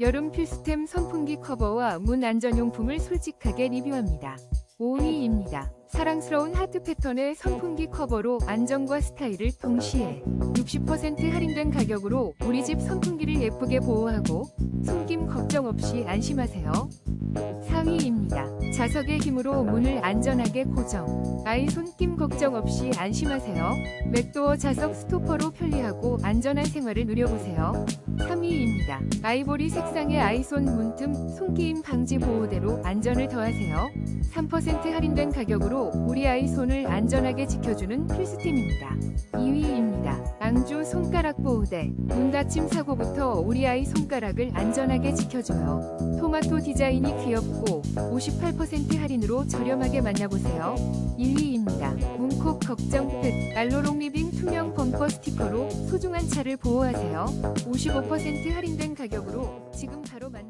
여름 필수템 선풍기 커버와 문 안전용품을 솔직하게 리뷰합니다. 5위입니다. 사랑스러운 하트 패턴의 선풍기 커버로 안정과 스타일을 동시에 60% 할인된 가격으로 우리 집 선풍기를 예쁘게 보호하고 손김 걱정 없이 안심하세요. 4위입니다. 자석의 힘으로 문을 안전하게 고정. 아이 손김 걱정 없이 안심하세요. 맥도어 자석 스토퍼로 편리하고 안전한 생활을 누려보세요. 3위입니다. 아이보리 색상의 아이손 문틈 손기임 방지 보호대로 안전을 더하세요. 3% 할인된 가격으로 우리 아이 손을 안전하게 지켜주는 필수템입니다. 2위입니다. 손가락 보호대. 문 닫힘 사고부터 우리 아이 손가락을 안전하게 지켜줘요. 토마토 디자인이 귀엽고 58% 할인으로 저렴하게 만나보세요. 1위입니다. 문콕 걱정 끝. 알로롱 리빙 투명 범퍼 스티커로 소중한 차를 보호하세요. 55% 할인된 가격으로 지금 바로 만나보세요.